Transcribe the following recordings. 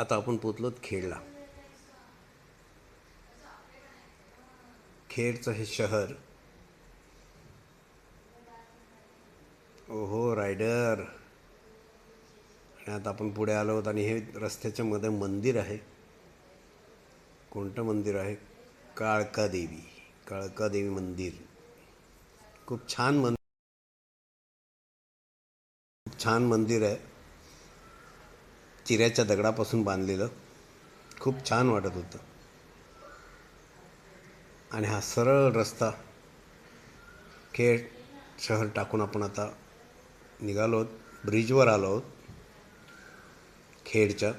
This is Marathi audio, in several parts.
आता आपण पोचलो खेडला. खेडचं हे शहर. ओहो रायडर. आणि आता आपण पुढे आलो आहोत आणि हे रस्त्याच्या मध्ये मंदिर आहे. कोणतं मंदिर आहे? काळका देवी काळका देवी मंदिर. खूप छान मंदिर. खूप छान मंदिर आहे. चिऱ्याच्या दगडापासून बांधलेलं खूप छान वाटत होतं. आणि हा सरळ रस्ता खेड शहर टाकून आपण आता निघालो आहोत ब्रिजवर आलो आहोत खेडच्या.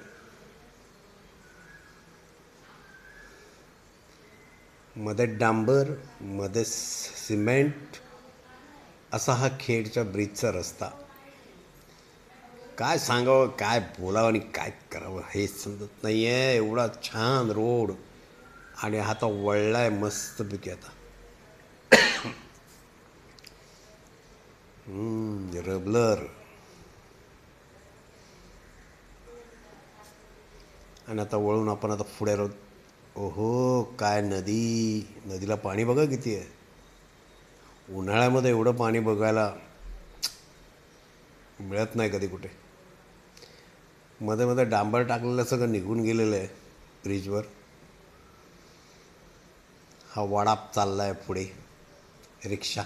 मध्ये डांबरमध्ये सिमेंट असा हा खेडच्या ब्रिजचा रस्ता. काय सांगावं काय बोलावं आणि काय करावं हे समजत नाही आहे एवढा छान रोड आणि हा तो वळलाय मस्तपैकी आता. हम्म, रबलर. आणि आता वळून आपण आता पुढे राहू. ओहो काय नदी? नदीला पाणी बघा किती आहे. उन्हाळ्यामध्ये एवढं पाणी बघायला मिळत नाही कधी कुठे. मध्ये मध्ये डांबर टाकलेलं सगळं निघून गेलेलं आहे ब्रिजवर हा वाडाप चालला आहे पुढे. रिक्षा.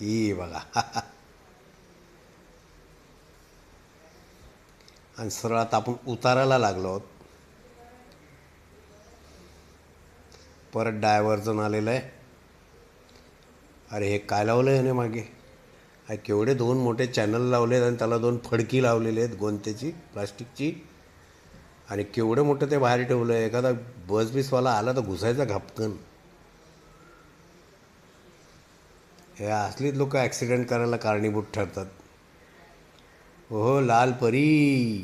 ही बघा. आणि सरळ आता आपण उतारायला लागलो आहोत. परत डायव्हर्जन आलेलं आहे. अरे हे काय लावलं आहे याने मागे? अरे केवढे दोन मोठे चॅनल लावले आहेत आणि त्याला दोन फडकी लावलेली आहेत गोंत्याची प्लास्टिकची. आणि केवढं मोठं ते बाहेर ठेवलं आहे एखादा बस बीसवाला आला तर घुसायचा घापकन हे असलीच लोक ॲक्सिडेंट करायला कारणीभूत ठरतात. हो लाल परी.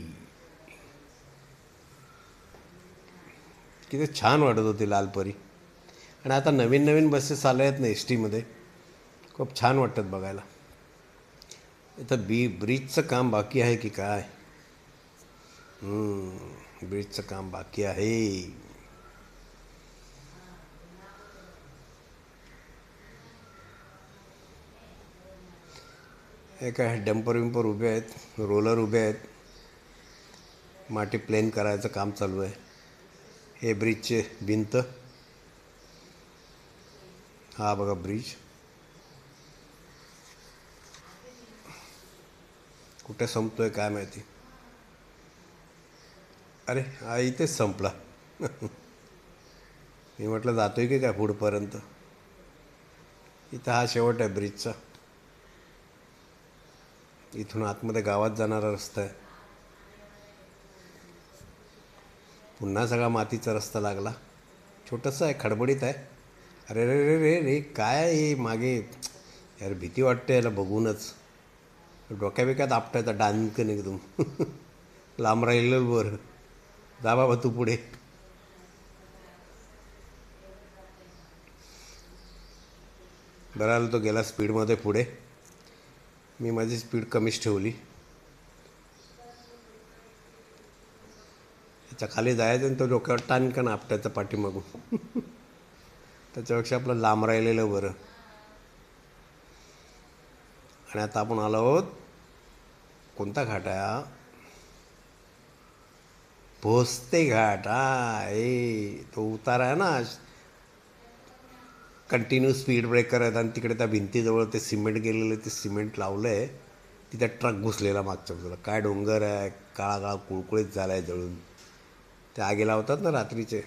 किती छान वाटत होती लाल परी. आणि आता नवीन नवीन बसेस आल्या आहेत ना एस टीमध्ये खूप छान वाटतात बघायला. इथं बी ब्रिजचं काम बाकी आहे की काय? ब्रिजचं काम बाकी आहे. हे काय डंपर विंपर उभे आहेत रोलर उभे आहेत. माटी प्लेन करायचं काम चालू आहे. हे ब्रिजचे भिंत. हा बघा ब्रिज. कुठे संपतो आहे काय माहिती? अरे हा इथेच संपला. मी म्हटलं जातो आहे की काय पुढपर्यंत? इथं हा शेवट आहे ब्रिजचा इथून आतमध्ये गावात जाणारा रस्ता आहे. पुन्हा सगळा मातीचा रस्ता लागला. छोटंसं आहे खडबडीत आहे. अरे रे रे रे रे काय हे मागे? यार भीती वाटते याला बघूनच. डोक्या बिक्यात आपटायचा डानकन एकदम. लांब राहिलेलं बरं जा बाबा तू पुढे. बरं आलं तो गेला स्पीडमध्ये पुढे. मी माझी स्पीड कमीच ठेवली. त्याच्याखाली जायचं आणि तो डोक्यावर टाणकन आपटायचा पाठीमागून. त्याच्यापेक्षा आपलं लांब राहिलेलं बरं. आणि आता आपण आलो आहोत कोणता घाट आहे हा? भोसते घाट. हा ए तो उतार आहे ना. कंटिन्यू स्पीड ब्रेकर आहेत आणि तिकडे त्या भिंतीजवळ ते सिमेंट गेलेलं ते सिमेंट लावलं आहे तिथे ट्रक घुसलेला मागच्या बाजूला. काय डोंगर आहे? काळा काळा कुळकुळीत झाला आहे जळून. ते आगे लावतात ना रात्रीचे.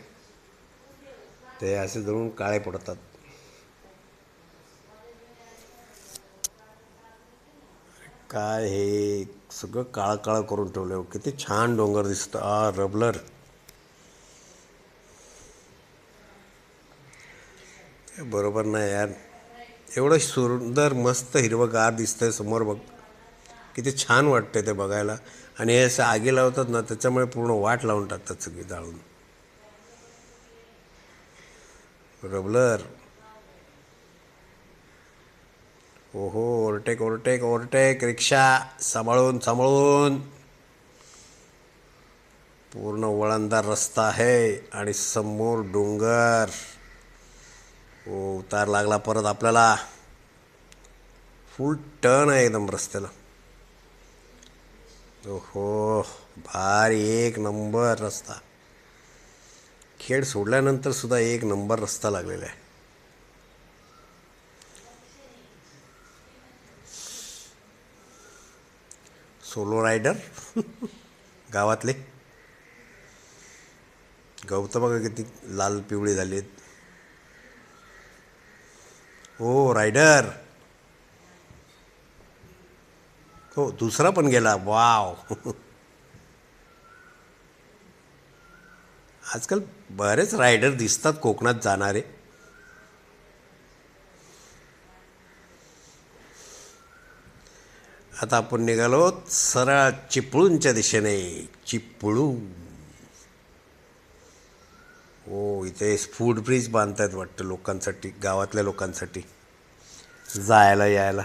ते असे जळून काळे पडतात. काय हे सगळं काळं काळं करून ठेवलं आहे हो. किती छान डोंगर दिसतं. आ रबलर. बरोबर नाही यार. एवढं सुंदर मस्त हिरवंगार दिसतंय समोर बघ. किती छान वाटतंय ते बघायला. आणि हे असं आगी लावतात ना त्याच्यामुळे पूर्ण वाट लावून टाकतात सगळी जाळून. रबलर. ओहो ओव्हरटेक ओव्हरटेक ओव्हरटेक रिक्षा सांभाळून सांभाळून. पूर्ण वळणदार रस्ता आहे आणि समोर डोंगर. ओ उतार लागला परत आपल्याला. फुल टर्न आहे एकदम रस्त्याला. ओहो भारी एक नंबर रस्ता. खेड सोडल्यानंतर सुद्धा एक नंबर रस्ता लागलेला आहे. Solo rider. गावातले. गवत बघा किती लाल पिवळी झालीत. हो रायडर. हो दुसरा पण गेला. वाव. आजकाल बरेच रायडर दिसतात कोकणात जाणारे. आता आपण निघालो सरळ चिपळूणच्या दिशेने. चिपळू हो इथे फूड ब्रिज बांधतायत वाटतं लोकांसाठी गावातल्या लोकांसाठी. जायला यायला.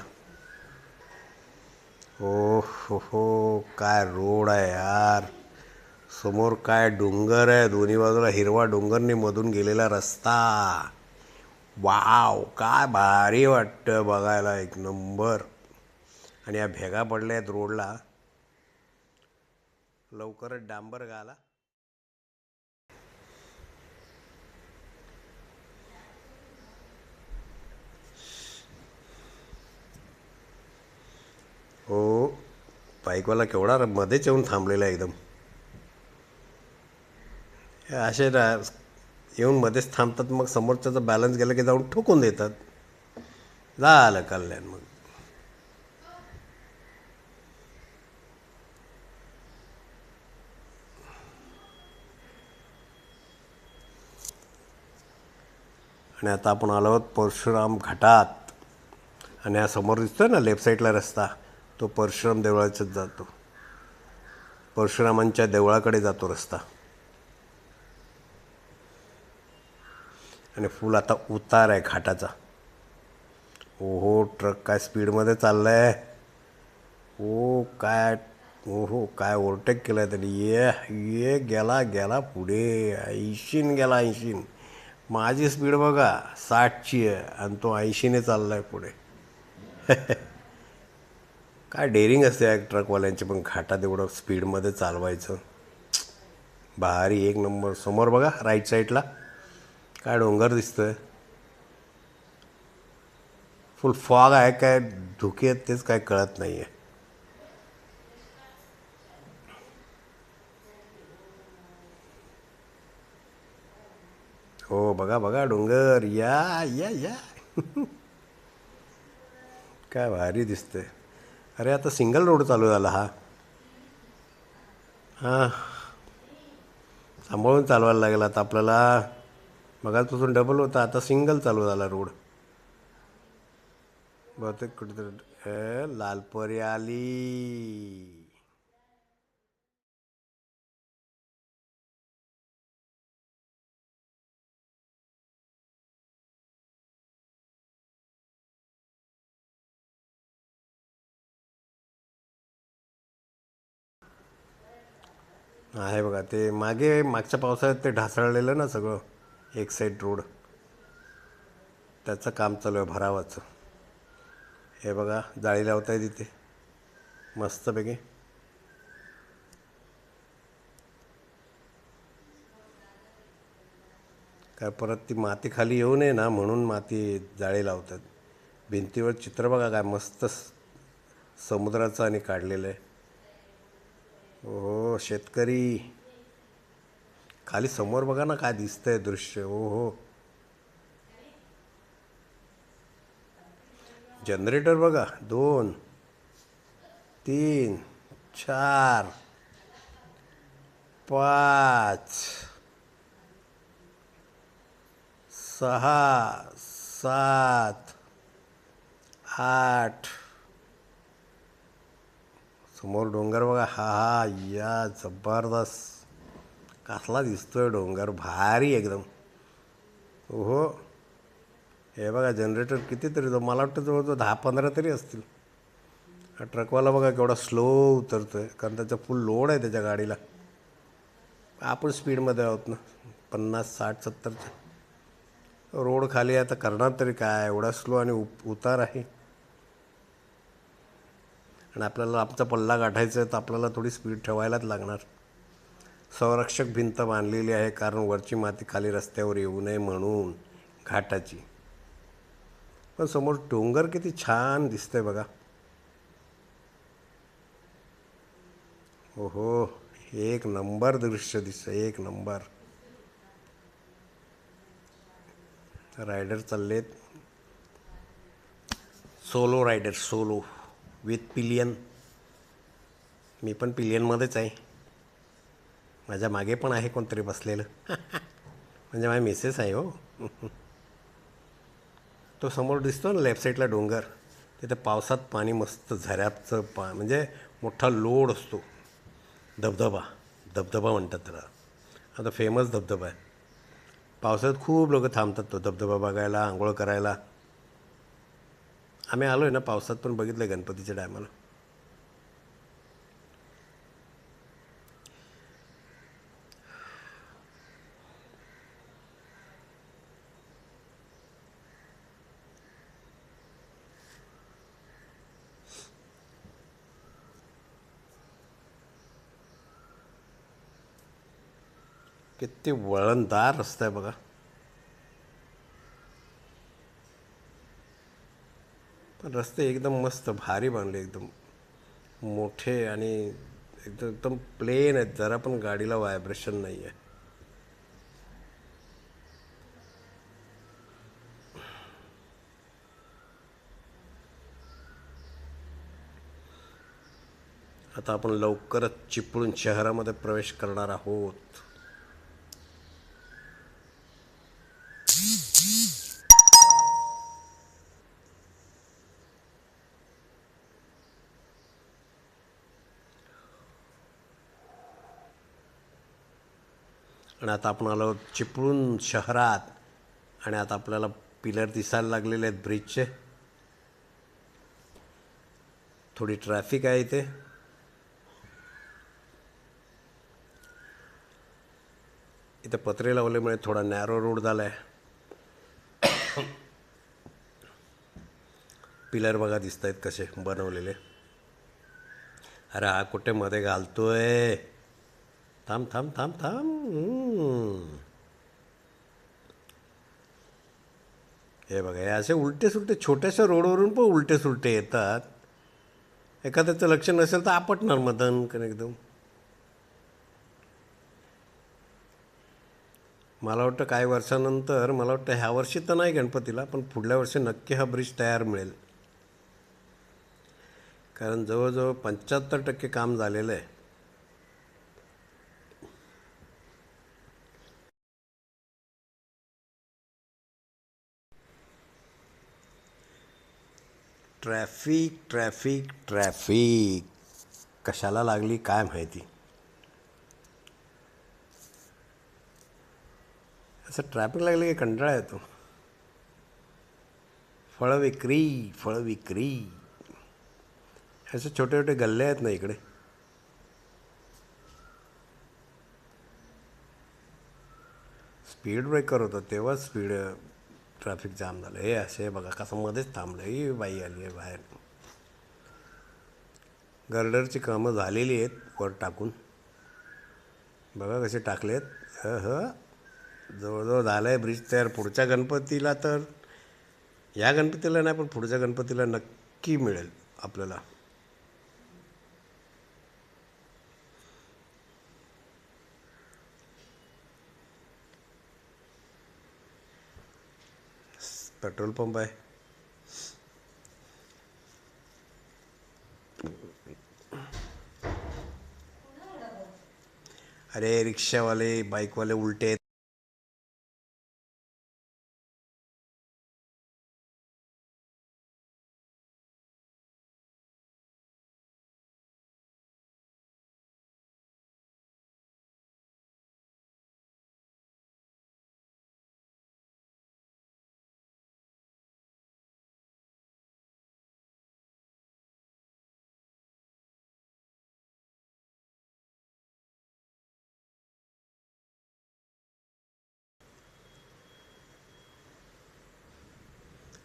ओ हो हो काय रोड आहे यार. समोर काय डोंगर आहे दोन्ही बाजूला हिरवा डोंगरने मधून गेलेला रस्ता. वाव काय भारी वाटतं बघायला एक नंबर. आणि या भेगा पडल्या आहेत रोडला. लवकरच डांबर गाला. हो बाईकवाला केवढा र- मध्येच येऊन थांबलेला आहे एकदम. असे ना येऊन मध्येच थांबतात मग समोरच्याचा बॅलन्स गेला की जाऊन ठोकून देतात. झालं कल्याण मग. आणि आता आपण आलो आहोत परशुराम घाटात. आणि हा समोर दिसतोय ना लेफ्ट साईडला रस्ता. तो परशुराम देवळाच्याच जातो. परशुरामांच्या देवळाकडे जातो रस्ता. आणि फुल आता उतार आहे घाटाचा. ओहो ट्रक काय स्पीडमध्ये चाललाय? ओ काय ओहो काय ओव्हरटेक केलं आहे त्यांनी. ये ये गेला गेला पुढे. ऐंशीन गेला ऐंशीन. माझी स्पीड बघा साठची आहे आणि तो ऐंशीने चालला आहे पुढे. काय डेअरिंग असते या ट्रकवाल्यांची पण घाटात एवढं स्पीडमध्ये चालवायचं. भारी एक नंबर. समोर बघा राईट साईडला काय डोंगर दिसतंय. फुल फॉग आहे काय धुके आहेत तेच काय कळत नाही आहे हो बघा बघा डोंगर. या या या. काय भारी दिसतंय. अरे आता सिंगल रोड चालू झाला हा. हां. सांभाळून चालवायला लागेल आता आपल्याला. मगाचपासून डबल होता आता सिंगल चालू झाला रोड. बहुतेक कुठेतरी ए, लालपरी आली. आहे बघा ते मागे मागच्या पावसाळ्यात ते ढासळलेलं ना सगळं एक साईड रोड त्याचं काम चालू आहे भरावाचं. हे बघा जाळी लावताय तिथे मस्तपैकी. काय परत ती माती खाली येऊ नये ना म्हणून माती जाळी लावतात. भिंतीवर चित्र बघा काय मस्त समुद्राचं आणि काढलेलं आहे. हो शेतकरी. खाली समोर बघा ना काय दिसतंय दृश्य. ओ हो जनरेटर बघा. दोन तीन चार पाच सहा सात आठ समोर डोंगर बघा. हा हा या जबरदस्त. कसला दिसतोय डोंगर. भारी एकदम. ओहो. हे बघा जनरेटर कितीतरी जो मला वाटतं जवळजवळ दहा पंधरा तरी असतील. हा ट्रकवाला बघा केवढा स्लो उतरतो आहे कारण त्याचा फुल लोड आहे त्याच्या गाडीला. आपण स्पीडमध्ये आहोत ना. पन्नास साठ सत्तरच्या. रोड खाली आहे. आता करणार तरी काय? एवढा स्लो आणि उप उतार आहे. आणि आपल्याला आमचा पल्ला गाठायचा आहे तर आपल्याला थोडी स्पीड ठेवायलाच लागणार. संरक्षक भिंत बांधलेली आहे कारण वरची माती खाली रस्त्यावर येऊ नये म्हणून घाटाची. पण समोर डोंगर किती छान दिसतंय बघा. ओहो एक नंबर दृश्य दिसतं एक नंबर. रायडर चाललेत. Solo rider solo. With pillion. मी पण पिलियनमध्येच आहे. माझ्या मागे पण आहे कोणतरी बसलेलं. म्हणजे माझ्या मिसेस आहे हो. तो समोर दिसतो ना लेफ्ट साईडला डोंगर. तिथे पावसात पाणी मस्त झऱ्याचं पा म्हणजे मोठा लोड असतो. धबधबा धबधबा म्हणतात त्याला. आता फेमस धबधबा आहे. पावसाळ्यात खूप लोक थांबतात तो धबधबा बघायला आंघोळ करायला. आम्ही आलो आहे ना पावसात पण बघितलं गणपतीच्या टायमाला. किती वळणदार रस्ता आहे बघा. रस्ते एकदम मस्त भारी बांधले एकदम. मोठे आणि एकदम एकदम प्लेन आहेत. जरा पण गाडीला व्हायब्रेशन नाही आहे आता आपण लवकरच चिपळूण शहरामध्ये प्रवेश करणार आहोत. आता आपण आलो चिपळूण शहरात आणि आता आपल्याला पिलर दिसायला लागलेले आहेत ब्रिजचे थोडी ट्रॅफिक आहे इथे. इथे पत्रे लावल्यामुळे थोडा नॅरो रोड झाला आहे पिलर बघा दिसत आहेत कसे बनवलेले. अरे हा कुठे मध्ये घालतोय? थांब थांब थांब थांब हे बघा हे असे उलटे सुलटे छोट्याशा रोडवरून पण उलटे सुलटे येतात. एखाद्याचं लक्ष नसेल तर आपटणार मदन कारण एकदम. मला वाटतं काही वर्षानंतर मला वाटतं ह्या वर्षी तर नाही गणपतीला पण पुढल्या वर्षी नक्की हा ब्रिज तयार मिळेल. कारण जवळजवळ पंच्याहत्तर टक्के काम झालेलं आहे. Traffic traffic traffic. कशाला लागली काय माहिती? असं ट्रॅफिक लागलं की कंटाळा येतो. फळं विक्री फळं विक्री. असे छोटे छोटे गल्ले आहेत ना इकडे. स्पीड ब्रेकर होता तेव्हा स्पीड ट्रॅफिक जाम झालं. हे असे बघा कसं मध्येच थांबलं. ही बाई आली आहे बाहेर. गर्डरची कामं झालेली आहेत वर टाकून. बघा कसे टाकलेत. ह ह. जवळजवळ झालं आहे ब्रिज तयार. पुढच्या गणपतीला तर या गणपतीला नाही पण पुढच्या गणपतीला नक्की मिळेल आपल्याला. पेट्रोल पंप आहे. अरे रिक्षावाले बाईकवाले उलटे आहेत.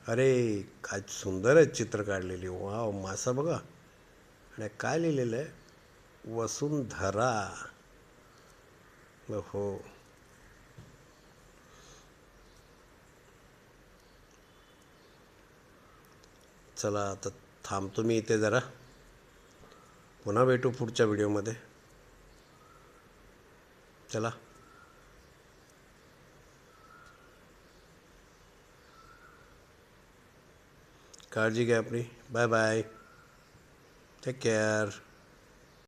अरे काय सुंदरच चित्र काढलेली. वाव मासा बघा. आणि काय लिहिलेलं आहे? वसुंधरा. हो, हो. चला आता थांबतो मी इथे जरा. पुन्हा भेटू पुढच्या व्हिडिओमध्ये. चला. काळजी घ्या आपली. Bye bye. Take care